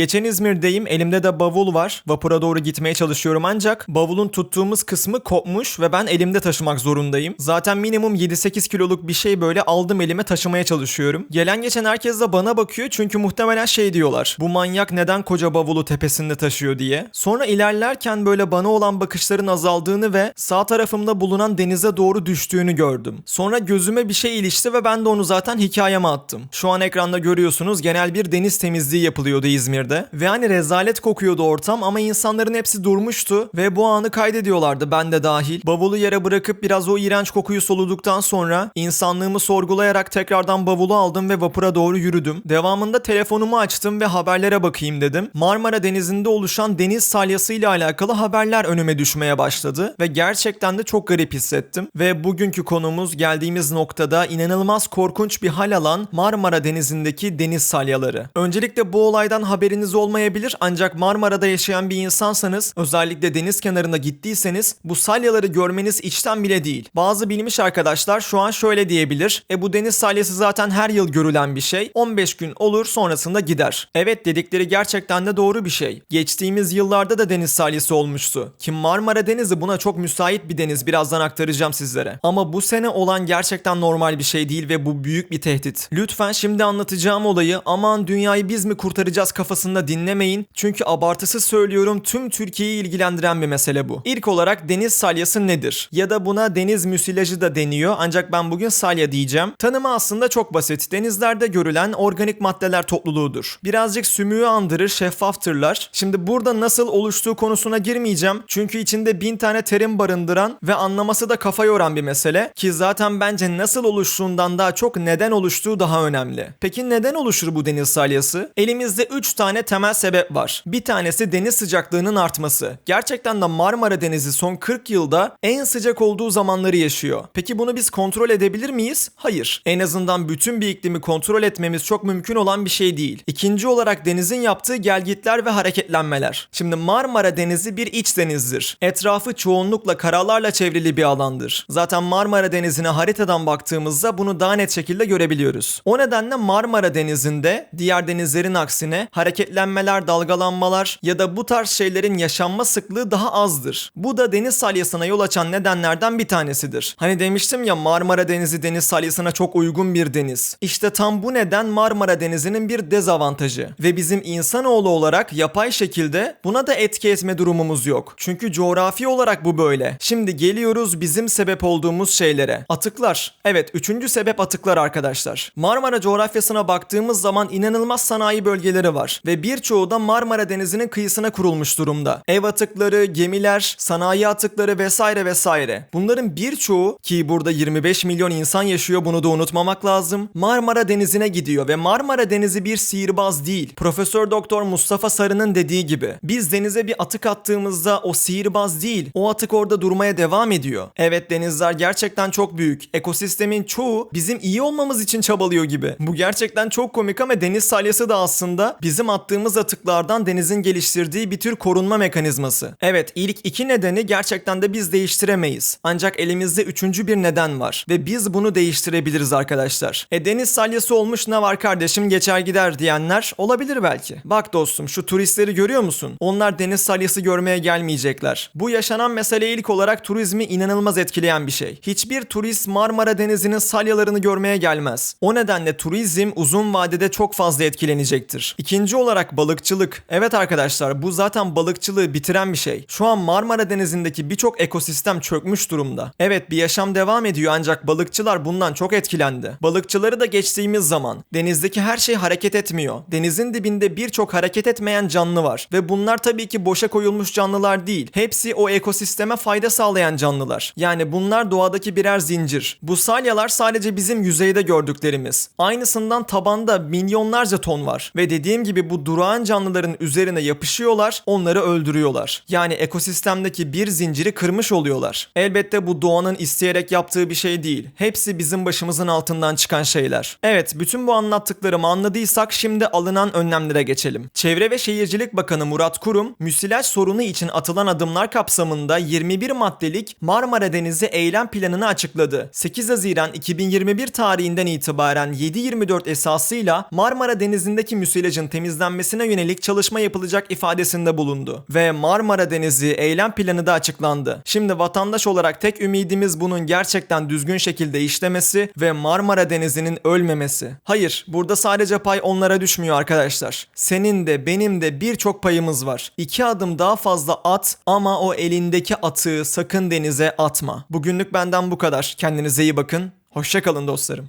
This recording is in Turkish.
Geçen İzmir'deyim, elimde de bavul var. Vapura doğru gitmeye çalışıyorum ancak bavulun tuttuğumuz kısmı kopmuş ve ben elimde taşımak zorundayım. Zaten minimum 7-8 kiloluk bir şey böyle aldım elime taşımaya çalışıyorum. Gelen geçen herkes de bana bakıyor çünkü muhtemelen şey diyorlar. Bu manyak neden koca bavulu tepesinde taşıyor diye. Sonra ilerlerken böyle bana olan bakışların azaldığını ve sağ tarafımda bulunan denize doğru düştüğünü gördüm. Sonra gözüme bir şey ilişti ve ben de onu zaten hikayeme attım. Şu an ekranda görüyorsunuz genel bir deniz temizliği yapılıyordu İzmir'de. Ve hani rezalet kokuyordu ortam ama insanların hepsi durmuştu ve bu anı kaydediyorlardı ben de dahil. Bavulu yere bırakıp biraz o iğrenç kokuyu soluduktan sonra insanlığımı sorgulayarak tekrardan bavulu aldım ve vapura doğru yürüdüm. Devamında telefonumu açtım ve haberlere bakayım dedim. Marmara Denizi'nde oluşan deniz salyası ile alakalı haberler önüme düşmeye başladı ve gerçekten de çok garip hissettim. Ve bugünkü konumuz geldiğimiz noktada inanılmaz korkunç bir hal alan Marmara Denizi'ndeki deniz salyaları. Öncelikle bu olaydan haberiniz olmayabilir ancak Marmara'da yaşayan bir insansanız özellikle deniz kenarında gittiyseniz bu salyaları görmeniz içten bile değil. Bazı bilmiş arkadaşlar şu an şöyle diyebilir. E bu deniz salyası zaten her yıl görülen bir şey. 15 gün olur sonrasında gider. Evet dedikleri gerçekten de doğru bir şey. Geçtiğimiz yıllarda da deniz salyası olmuştu. Ki Marmara Denizi buna çok müsait bir deniz. Birazdan aktaracağım sizlere. Ama bu sene olan gerçekten normal bir şey değil ve bu büyük bir tehdit. Lütfen şimdi anlatacağım olayı aman dünyayı biz mi kurtaracağız kafasında dinlemeyin. Çünkü abartısız söylüyorum tüm Türkiye'yi ilgilendiren bir mesele bu. İlk olarak deniz salyası nedir? Ya da buna deniz müsilajı da deniyor ancak ben bugün salya diyeceğim. Tanımı aslında çok basit. Denizlerde görülen organik maddeler topluluğudur. Birazcık sümüğü andırır, şeffaftırlar. Şimdi burada nasıl oluştuğu konusuna girmeyeceğim. Çünkü içinde bin tane terim barındıran ve anlaması da kafa yoran bir mesele. Ki zaten bence nasıl oluştuğundan daha çok neden oluştuğu daha önemli. Peki neden oluşur bu deniz salyası? Elimizde 3 tane temel sebep var. Bir tanesi deniz sıcaklığının artması. Gerçekten de Marmara Denizi son 40 yılda en sıcak olduğu zamanları yaşıyor. Peki bunu biz kontrol edebilir miyiz? Hayır. En azından bütün bir iklimi kontrol etmemiz çok mümkün olan bir şey değil. İkinci olarak denizin yaptığı gelgitler ve hareketlenmeler. Şimdi Marmara Denizi bir iç denizdir. Etrafı çoğunlukla karalarla çevrili bir alandır. Zaten Marmara Denizi'ne haritadan baktığımızda bunu daha net şekilde görebiliyoruz. O nedenle Marmara Denizi'nde diğer denizlerin aksine hareketlenmeler, dalgalanmalar ya da bu tarz şeylerin yaşanma sıklığı daha azdır. Bu da deniz salyasına yol açan nedenlerden bir tanesidir. Hani demiştim ya Marmara Denizi deniz salyasına çok uygun bir deniz. İşte tam bu neden Marmara Denizi'nin bir dezavantajı. Ve bizim insanoğlu olarak yapay şekilde buna da etki etme durumumuz yok. Çünkü coğrafi olarak bu böyle. Şimdi geliyoruz bizim sebep olduğumuz şeylere. Atıklar. Evet üçüncü sebep atıklar arkadaşlar. Marmara coğrafyasına baktığımız zaman inanılmaz sanayi bölgeleri var. Ve birçoğu da Marmara Denizi'nin kıyısına kurulmuş durumda. Ev atıkları, gemiler, sanayi atıkları vesaire vesaire. Bunların birçoğu ki burada 25 milyon insan yaşıyor bunu da unutmamak lazım. Marmara Denizi'ne gidiyor ve Marmara Denizi bir sihirbaz değil. Profesör Doktor Mustafa Sarı'nın dediği gibi. Biz denize bir atık attığımızda o sihirbaz değil. O atık orada durmaya devam ediyor. Evet denizler gerçekten çok büyük. Ekosistemin çoğu bizim iyi olmamız için çabalıyor gibi. Bu gerçekten çok komik ama deniz salyası da aslında bizim attığımız atıklardan denizin geliştirdiği bir tür korunma mekanizması. Evet ilk iki nedeni gerçekten de biz değiştiremeyiz. Ancak elimizde üçüncü bir neden var ve biz bunu değiştirebiliriz arkadaşlar. E deniz salyası olmuş ne var kardeşim geçer gider diyenler olabilir belki. Bak dostum şu turistleri görüyor musun? Onlar deniz salyası görmeye gelmeyecekler. Bu yaşanan mesele ilk olarak turizmi inanılmaz etkileyen bir şey. Hiçbir turist Marmara Denizi'nin salyalarını görmeye gelmez. O nedenle turizm uzun vadede çok fazla etkilenecektir. İkinci olarak balıkçılık. Evet arkadaşlar bu zaten balıkçılığı bitiren bir şey. Şu an Marmara Denizi'ndeki birçok ekosistem çökmüş durumda. Evet bir yaşam devam ediyor ancak balıkçılar bundan çok etkilendi. Balıkçıları da geçtiğimiz zaman denizdeki her şey hareket etmiyor. Denizin dibinde birçok hareket etmeyen canlı var ve bunlar tabii ki boşa koyulmuş canlılar değil. Hepsi o ekosisteme fayda sağlayan canlılar. Yani bunlar doğadaki birer zincir. Bu salyalar sadece bizim yüzeyde gördüklerimiz. Aynısından tabanda milyonlarca ton var ve dediğim gibi bu durağan canlıların üzerine yapışıyorlar, onları öldürüyorlar. Yani ekosistemdeki bir zinciri kırmış oluyorlar. Elbette bu doğanın isteyerek yaptığı bir şey değil. Hepsi bizim başımızın altından çıkan şeyler. Evet, bütün bu anlattıklarımı anladıysak şimdi alınan önlemlere geçelim. Çevre ve Şehircilik Bakanı Murat Kurum, müsilaj sorunu için atılan adımlar kapsamında 21 maddelik Marmara Denizi eylem planını açıkladı. 8 Haziran 2021 tarihinden itibaren 7-24 esasıyla Marmara Denizi'ndeki müsilajın temizlenmesi önlenmesine yönelik çalışma yapılacak ifadesinde bulundu. Ve Marmara Denizi eylem planı da açıklandı. Şimdi vatandaş olarak tek ümidimiz bunun gerçekten düzgün şekilde işlemesi ve Marmara Denizi'nin ölmemesi. Hayır, burada sadece pay onlara düşmüyor arkadaşlar. Senin de benim de birçok payımız var. İki adım daha fazla at ama o elindeki atığı sakın denize atma. Bugünlük benden bu kadar. Kendinize iyi bakın. Hoşçakalın dostlarım.